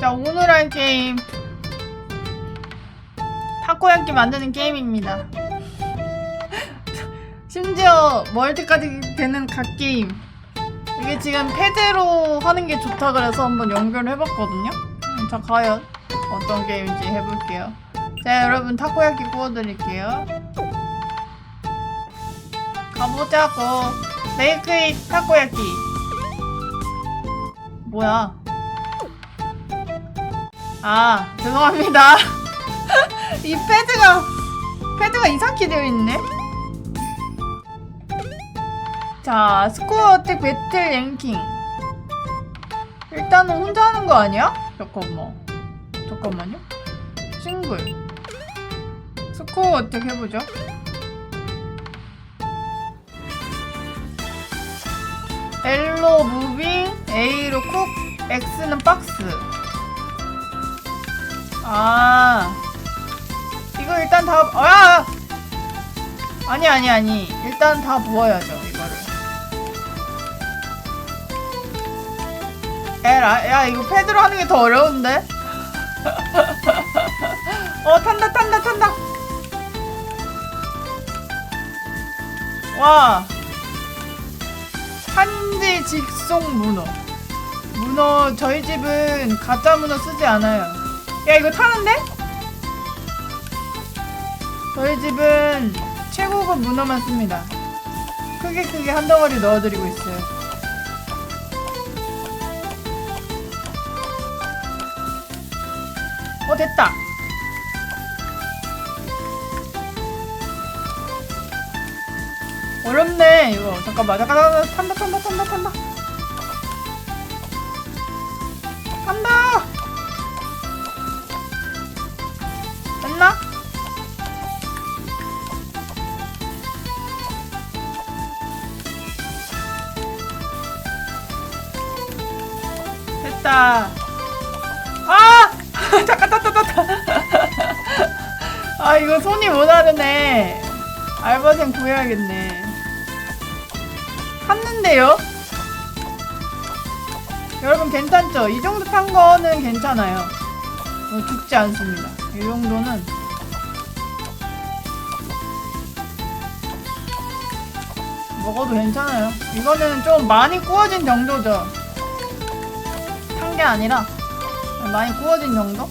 자, 오늘 할 게임. 타코야끼 만드는 게임입니다. 심지어 멀티까지 되는 각 게임. 이게 지금 패드로 하는 게 좋다 그래서 한번 연결을 해봤거든요. 음, 자, 과연 어떤 게임인지 해볼게요. 자, 여러분 타코야끼 구워드릴게요. 가보자고. 메이크잇 타코야끼. 뭐야? 아, 죄송합니다. 이 패드가, 패드가 이상하게 되어 있네? 자, 스코어 어택 배틀 랭킹. 일단은 혼자 하는 거 아니야? 잠깐만. 잠깐만요. 싱글. 스코어 어택 해보죠. L로 무빙, A로 쿡, X는 박스. 아, 이거 일단 다, 아! 아니, 아니, 아니. 일단 다 부어야죠, 이거를. 에라, 야, 이거 패드로 하는 게 더 어려운데? 어, 탄다, 탄다, 탄다! 와. 한지 직송 문어. 문어, 저희 집은 가짜 문어 쓰지 않아요. 야, 이거 타는데? 저희 집은 최고급 문어만 씁니다. 크게 크게 한 덩어리 넣어드리고 있어요. 어, 됐다. 어렵네, 이거. 잠깐만, 잠깐, 잠깐, 탄다, 탄다, 탄다, 탄다. 탄다! 됐다. 아! 잠깐, 탔다, 탔다. 아, 이거 손이 못 하르네. 알바생 구해야겠네. 탔는데요? 여러분 괜찮죠? 이 정도 탄 거는 괜찮아요. 어, 죽지 않습니다. 이 정도는 먹어도 괜찮아요. 이거는 좀 많이 구워진 정도죠. 아니라 많이 구워진 정도?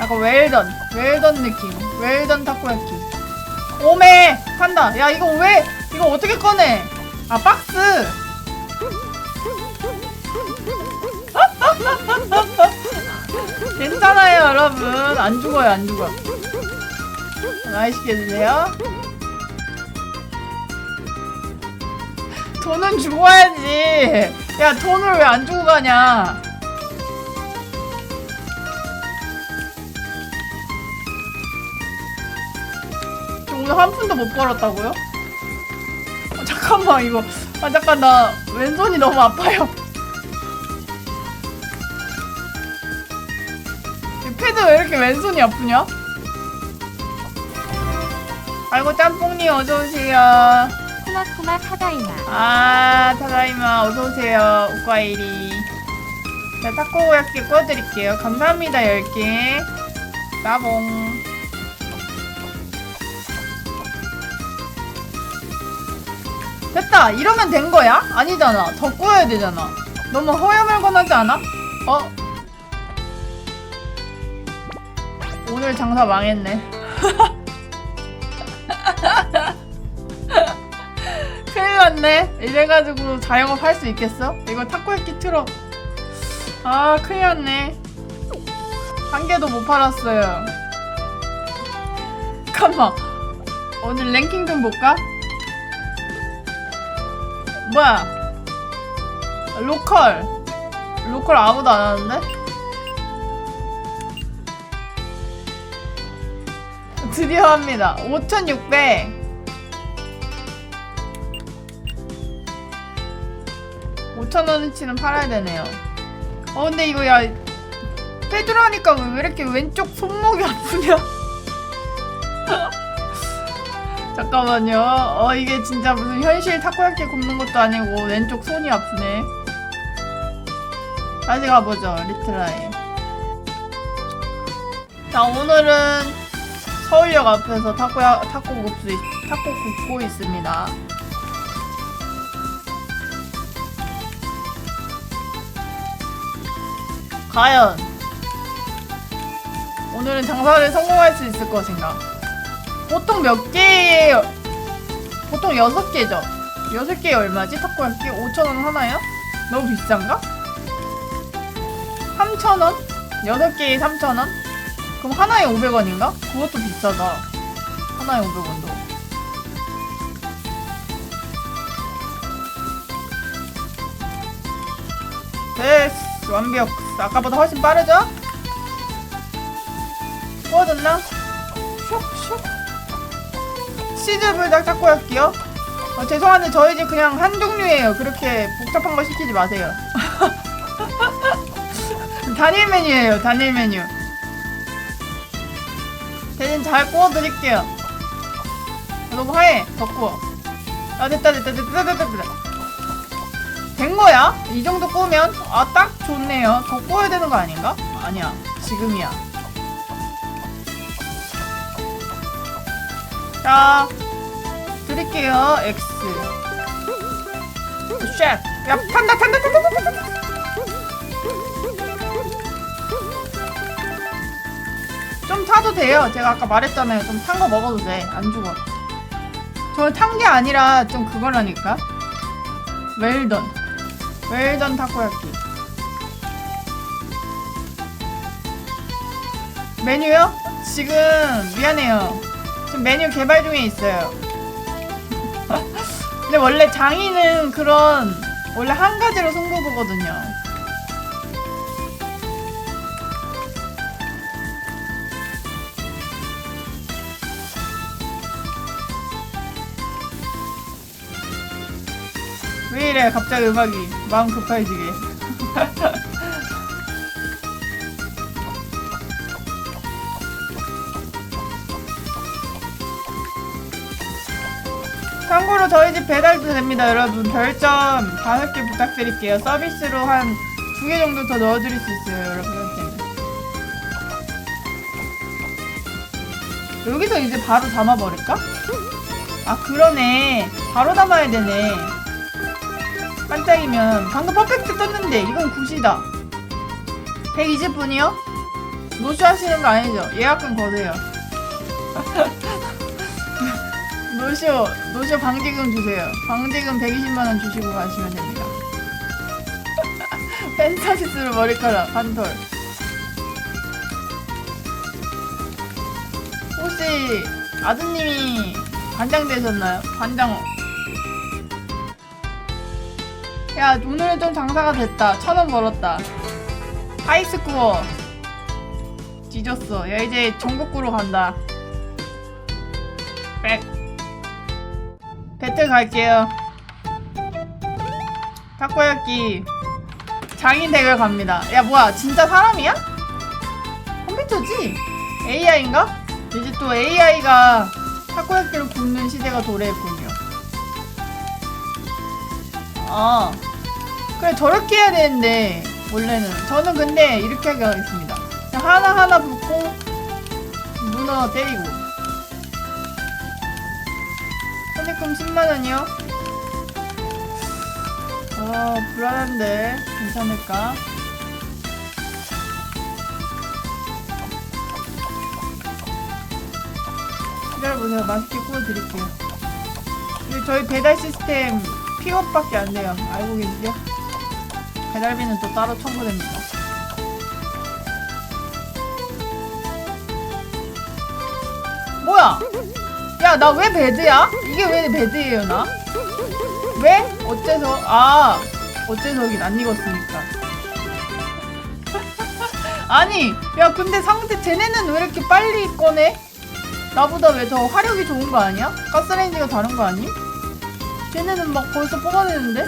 약간 웰던, 웰던 느낌. 웰던 타코야키. 오메! 탄다. 야, 이거 왜, 이거 어떻게 꺼내? 아, 박스! 괜찮아요, 여러분. 안 죽어요, 안 죽어. 맛있게 드세요. 돈은 죽어야지. 야, 돈을 왜 안 주고 가냐? 저 오늘 한 푼도 못 벌었다고요? 아, 잠깐만 이거 아 잠깐 나 왼손이 너무 아파요 이 패드 왜 이렇게 왼손이 아프냐? 아이고 짬뽕님 어서오세요 쿠마쿠마 타다이마. 아 타다이마 어서오세요. 우과이리 자 타코야끼 구워드릴게요. 감사합니다 10개. 따봉. 됐다! 이러면 된 거야? 아니잖아. 더 구워야 되잖아. 너무 허여멀건하지 않아? 어? 오늘 장사 망했네 났네 이래가지고 자영업 할 수 있겠어? 이거 타코야끼 틀어 아 큰일 났네 한 개도 못 팔았어요 잠깐만 오늘 랭킹 좀 볼까? 뭐야? 로컬. 로컬 아무도 안 하는데? 드디어 합니다. 5,600. 5,000원어치는 팔아야 되네요. 어, 근데 이거 야, 하니까 왜 이렇게 왼쪽 손목이 아프냐? 잠깐만요. 어 이게 진짜 무슨 현실 타코야끼 굽는 것도 아니고 왼쪽 손이 아프네. 다시 가보죠 리트라이 자 오늘은 서울역 앞에서 타코야 타코 굽수 있- 타코 굽고 있습니다 과연 오늘은 장사를 성공할 수 있을 것인가 보통 몇 개예요 보통 6개죠 6개에 얼마지 타코야끼 5천원 하나요? 너무 비싼가? 3,000원? 6개에 3,000원? 그럼 하나에 500원인가? 그것도 비싸다. 하나에 500원도. 됐어. 완벽. 아까보다 훨씬 빠르죠? 구워졌나? 슉슉. 치즈 불닭 타코야끼요? 어, 죄송한데 저희 집 그냥 한 종류예요. 그렇게 복잡한 거 시키지 마세요. 단일 메뉴예요. 단일 메뉴. 대신 잘 구워드릴게요. 너무 하얘. 더 구워. 아 됐다 됐다 됐다 됐다 됐다. 된 거야? 이 정도 구우면 아 딱 좋네요. 더 구워야 되는 거 아닌가? 아니야. 지금이야. 자 드릴게요. X. 쉐. 야 탄다 탄다 탄다 탄다 탄다. 좀 타도 돼요. 제가 아까 말했잖아요. 좀 탄 거 먹어도 돼. 안 죽어. 저는 탄게 아니라 좀 그거라니까. 웰던. 웰던 타코야끼. 메뉴요? 지금 미안해요. 지금 메뉴 개발 중에 있어요. 근데 원래 장인은 그런 원래 한 가지로 승부 보거든요. 이래 갑자기 음악이 마음 급해지게. 참고로 저희 집 배달도 됩니다 여러분. 별점 5개 부탁드릴게요. 서비스로 한두개 정도 더 넣어드릴 수 있어요 여러분한테는 여기서 이제 바로 담아버릴까? 아 그러네. 바로 담아야 되네 반짝이면 방금 퍼펙트 떴는데 이건 굿이다 120분이요? 노쇼 하시는 거 아니죠? 예약금 거세요 노쇼 노쇼 방지금 주세요 방지금 120만원 주시고 가시면 됩니다 펜타시스로 머리카락 반톨 혹시 아드님이 반장 되셨나요? 반장 야 오늘은 좀 장사가 됐다. 천 원 벌었다. 하이스코어. 뒤졌어. 야 이제 전국구로 간다. 백. 배틀 갈게요. 타코야끼 장인 대결 갑니다. 야 뭐야 진짜 사람이야? 컴퓨터지? AI인가? 이제 또 AI가 타코야끼를 굽는 시대가 도래했군 아 그래 저렇게 해야 되는데 원래는. 저는 근데 이렇게 하겠습니다. 하나하나 붓고 문어 때리고. 선입금 10만원이요? 아 불안한데. 괜찮을까? 기다려보세요. 맛있게 구워드릴게요. 저희 배달 시스템 픽업밖에 안 돼요. 알고 계시죠? 배달비는 또 따로 청구됩니다. 뭐야? 야, 나 왜 배드야? 이게 왜 배드예요, 나? 왜? 어째서? 아, 어째서긴 안 익었으니까. 아니, 야, 근데 상대, 쟤네는 왜 이렇게 빨리 꺼내? 나보다 왜 더 화력이 좋은 거 아니야? 가스레인지가 다른 거 아니? 쟤네는 막 벌써 뽑아내는데?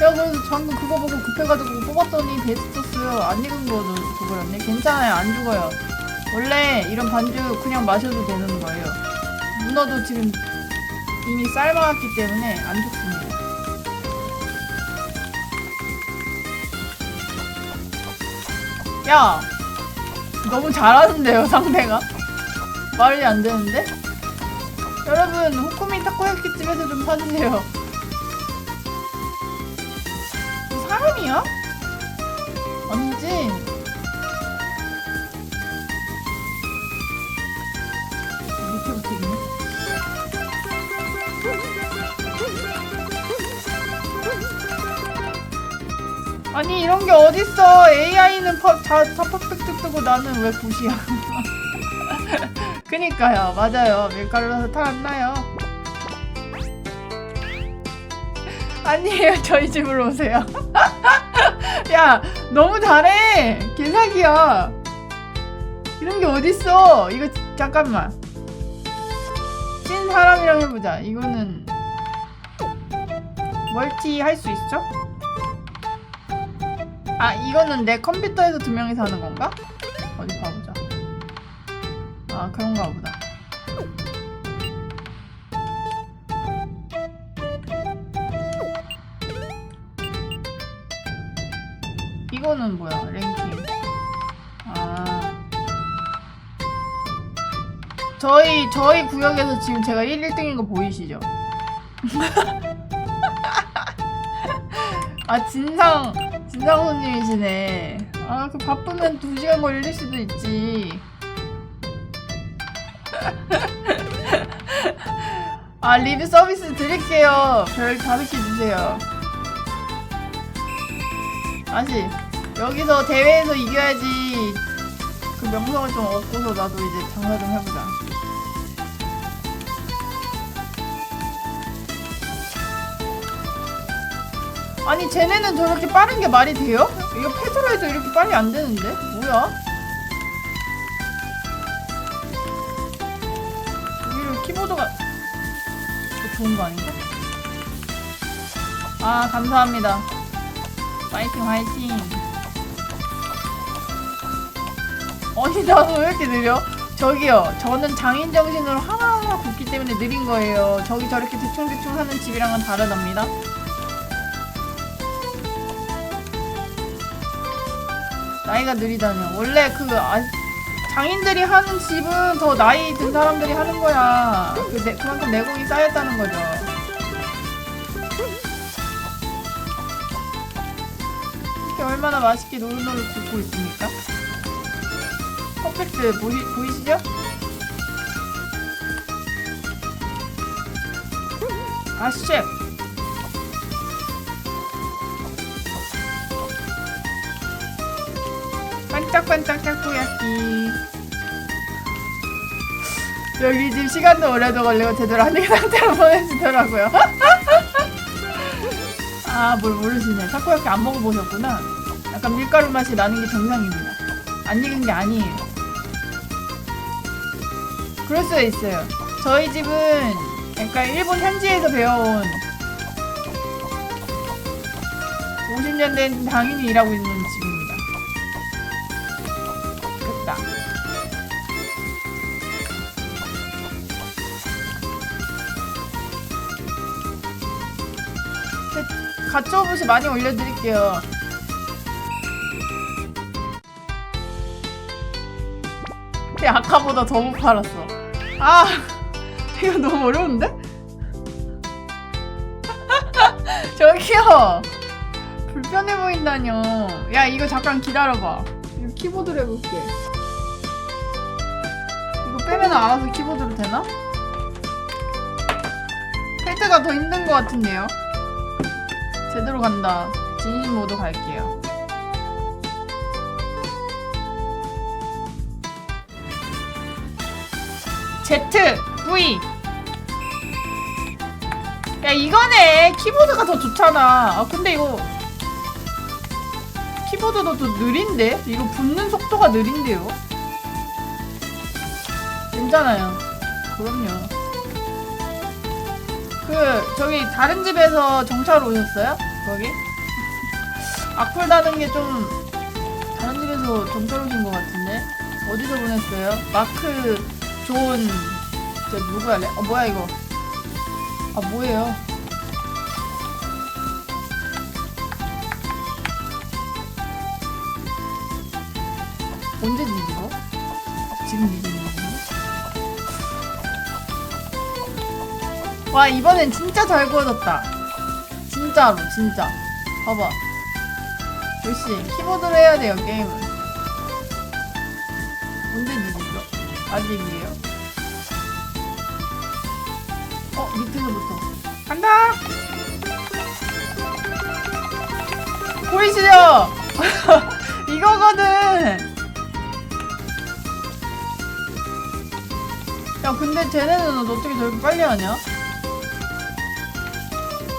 야 그래서 방금 그거 보고 급해가지고 뽑았더니 베스트였어요 안 익은 거도 줘버렸네. 괜찮아요. 안 죽어요. 원래 이런 반죽 그냥 마셔도 되는 거예요. 문어도 지금 이미 삶아왔기 때문에 안 죽습니다. 야! 너무 잘하는데요 상대가? 말이 안 되는데 여러분 호쿠미 타코야키 집에서 좀 사주세요. 사람이야? 아니지 아니 이런 게 어딨어. AI는 퍼, 다, 다 퍼펙트 뜨고 나는 왜 굿이야 그니까요. 맞아요. 밀가루라서 탈안 나요? 아니에요. 저희 집으로 오세요. 야 너무 잘해. 개사기야. 이런 게 어딨어? 이거 잠깐만. 찐 사람이랑 해보자. 이거는 멀티 할 수 있어? 아 이거는 내 컴퓨터에서 두 명이서 하는 건가? 어디 봐보자 아 그런가 보다 이거는 뭐야 랭킹 아 저희 저희 구역에서 지금 제가 1, 1등인 거 보이시죠? 아 진상 진상 손님이시네. 아, 그 바쁘면 2시간 걸릴 수도 있지. 아, 리뷰 서비스 드릴게요. 별 다섯 개 주세요. 다시, 여기서 대회에서 이겨야지 그 명성을 좀 얻고서 나도 이제 장사 좀 해보자. 아니 쟤네는 저렇게 빠른 게 말이 돼요? 이거 패드로 해도 이렇게 빨리 안 되는데? 뭐야? 좋은 거 아닌가? 아 감사합니다 파이팅 파이팅 아니 나도 왜 이렇게 느려? 저기요 저는 장인 정신으로 하나하나 굽기 때문에 느린 거예요 저기 저렇게 대충대충 하는 집이랑은 다르답니다 나이가 느리다뇨. 원래 그 아, 장인들이 하는 집은 더 나이 든 사람들이 하는 거야. 그 내, 그만큼 내공이 쌓였다는 거죠. 이렇게 얼마나 맛있게 노릇노릇 굽고 있습니까? 퍼펙트 보이, 보이시죠? 아, 셰 반짝반짝 타코야끼 여기 지금 시간도 오래도 걸리고 제대로 안 익은 상태로 보내주더라고요. 아뭘 모르시네 타코야끼 안 먹어보셨구나. 약간 밀가루 맛이 나는 게 정상입니다. 안 익은 게 아니에요. 그럴 수가 있어요. 저희 집은 약간 일본 현지에서 배워온 50년 된 당연히 일하고 있는 집입니다. 가츠오부시 많이 올려드릴게요. 아까보다 더 못 팔았어. 아, 이거 너무 어려운데? 저기요! 불편해 보인다뇨. 야, 이거 잠깐 기다려봐. 이거 키보드로 해볼게. 이거 빼면 알아서 키보드로 되나? 패드가 더 힘든 것 같은데요? 제대로 간다. 진심 모드 갈게요. Z, V. 야, 이거네. 키보드가 더 좋잖아. 아, 근데 이거. 키보드도 더 느린데? 이거 붙는 속도가 느린데요? 괜찮아요. 그럼요. 그, 저기, 다른 집에서 정찰 오셨어요? 거기? 악플 다는 게 좀, 다른 집에서 정찰 오신 것 같은데? 어디서 보냈어요? 마크, 존, 저 누구야? 레- 어, 뭐야, 이거? 아, 뭐예요? 언제 뒤집어? 지금 뒤집는 건데? 와 이번엔 진짜 잘 구워졌다 진짜로 진짜. 봐봐. 역시 키보드로 해야 돼요 게임은 언제 뒤집어? 아직이에요? 어 밑에서부터 간다! 보이시죠? 이거거든! 야 근데 쟤네는 어떻게 저렇게 빨리 하냐?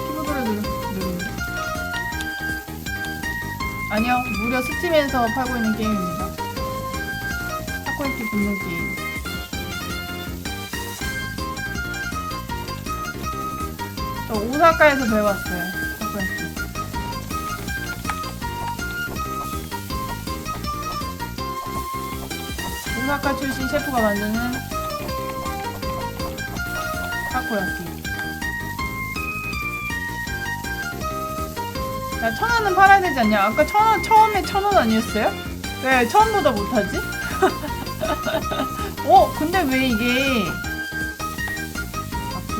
키보드를 누르, 누르는데 아니요 무려 스팀에서 팔고 있는 게임입니다. 타코야키 분노 게임. 저 오사카에서 배웠어요. 타코야키 오사카 출신 셰프가 만드는 타코야키. 야, 천 원은 팔아야 되지 않냐? 아까 천 원, 처음에 천 원 아니었어요? 왜 처음보다 못하지? 어, 근데 왜 이게. 바퀴.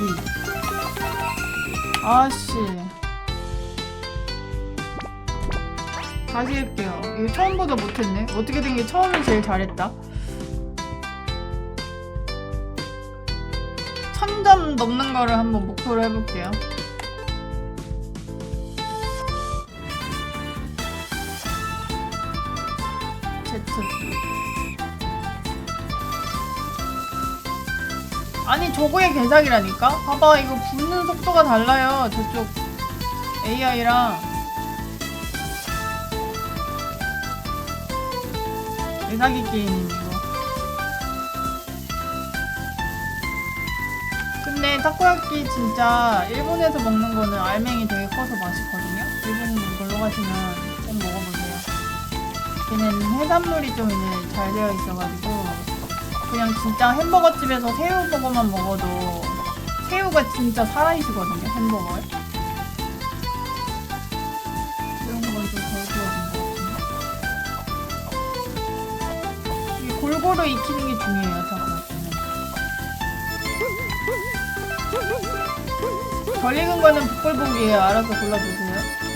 아씨. 다시 할게요. 이거 처음보다 못했네. 어떻게 된 게 처음이 제일 잘했다. 천 점 넘는 거를 한번 목표로 해볼게요. Z. 아니 저거의 개사기라니까? 봐봐 이거 붓는 속도가 달라요 저쪽 AI랑 개사기 게임인 이거 근데 타코야끼 진짜 일본에서 먹는 거는 알맹이 되게 커서 맛있거든요. 일본 놀러 가시면. 걔는 해산물이 좀 이제 잘 되어 있어가지고 그냥 진짜 햄버거 집에서 새우버거만 먹어도 새우가 진짜 살아있거든요. 햄버거에. 이런 건좀 같은데. 이게 골고루 익히는 게 중요해요. 타코야끼는. 덜 익은 거는 북불복이에요. 알아서 골라주세요.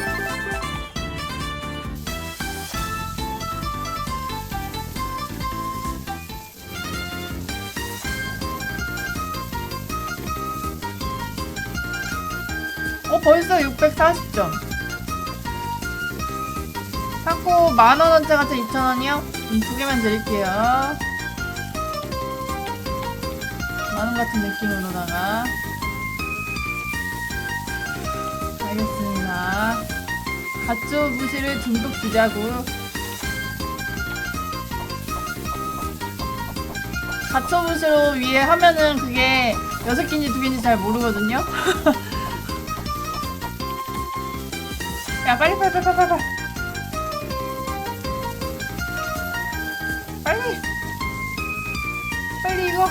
벌써 640점. 타코 만원어치 같은 2,000원이요? 음, 두 개만 드릴게요. 만원 같은 느낌으로다가. 알겠습니다. 가쪼 부시를 듬뿍 주자고. 가쪼 부시로 위에 하면은 그게 여섯 개인지 두 개인지 잘 모르거든요. 야 빨리 빨리 빨리 빨리 빨리 빨리 빨리 이거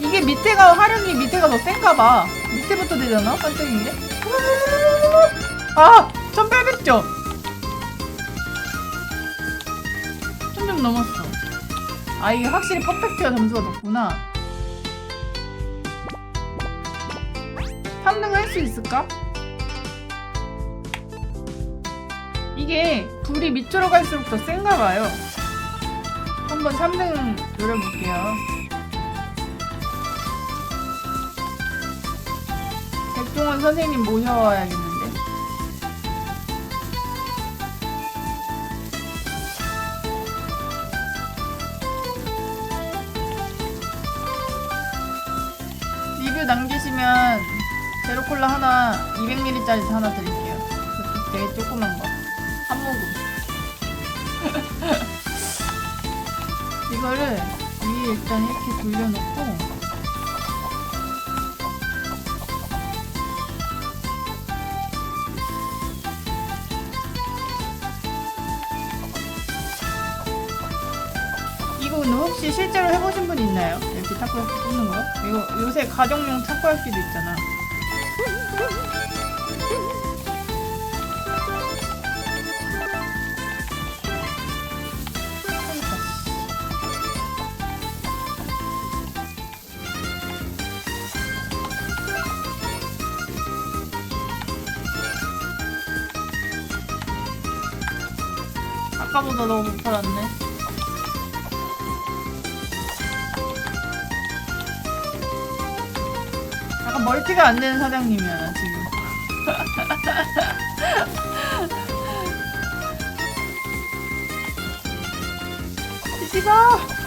이게 밑에가 화력이 밑에가 더 센가 봐 밑에부터 되잖아 반짝인 게 아! 1800점! 점점 넘었어. 아, 이게 확실히 퍼펙트가 점수가 높구나. 3등 할수 있을까? 이게 불이 밑으로 갈수록 더 센가 봐요. 한번 3등 노려볼게요. 백종원 선생님 모셔와야겠는데. 리뷰 남기시면 제로콜라 하나 200ml짜리 하나 드릴게요. 되게 조그만 거. 이거를 위에 일단 이렇게 돌려놓고 이거 근데 혹시 실제로 해보신 분 있나요? 이렇게 타코야키 굽는 거? 이거 요새 가정용 타코야키도 있잖아. 아까보다 너무 못 팔았네. 약간 멀티가 안 되는 사장님이야, 나 지금. 마!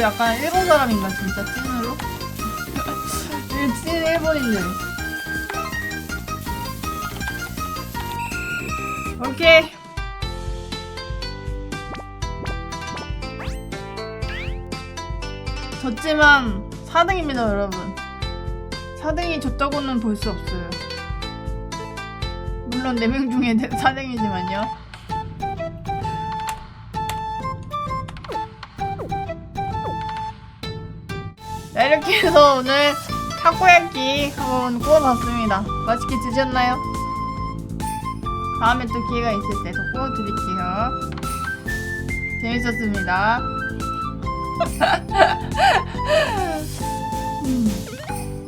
그 친구도 약간 일본 사람인가 진짜 찐으로? 이 찐 일본인들. 오케이. 졌지만 4등입니다 여러분. 4등이 졌다고는 볼 수 없어요. 물론 4명 중에 4등이지만요 이렇게 해서 오늘 타코야끼 한번 구워봤습니다. 맛있게 드셨나요? 다음에 또 기회가 있을 때 더 구워드릴게요. 재밌었습니다. 음.